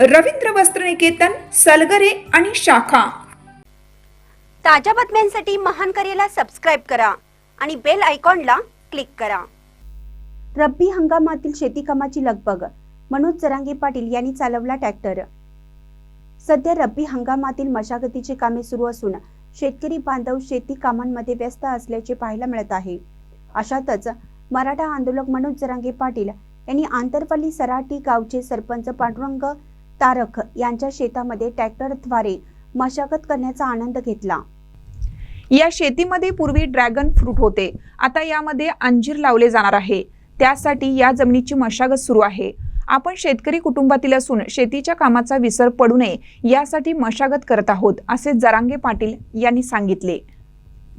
रवींद्र वस्त्रनिकेतन सलगरे आणि शाखा. ताज्या बातम्यांसाठी महान करेला सबस्क्राईब करा आणि बेल आयकॉनला क्लिक करा. रब्बी हंगामातील शेती कामाची लगबग. मनोज जरांगे पाटील यांनी चालवला ट्रॅक्टर सध्या रब्बी हंगामातील मशागतीची कामे सुरू असून शेतकरी बांधव शेती कामांमध्ये व्यस्त असल्याचे पाहायला मिळत आहे. अशातच मराठा आंदोलक मनोज जरांगे पाटील यांनी आंतरपल्ली सराटी गावचे सरपंच पांडुरंग तारक यांच्या शेतामध्ये ट्रॅक्टरद्वारे मशागत करण्याचा आनंद घेतला. या शेतीमध्ये पूर्वी ड्रॅगन फ्रूट होते. आता यामध्ये अंजीर लावले जाणार आहे. त्यासाठी या जमिनीची मशागत सुरू आहे. आपण शेतकरी कुटुंबातील असून शेतीच्या कामाचा विसर पडू नये यासाठी मशागत करत आहोत असे जरांगे पाटील यांनी सांगितले.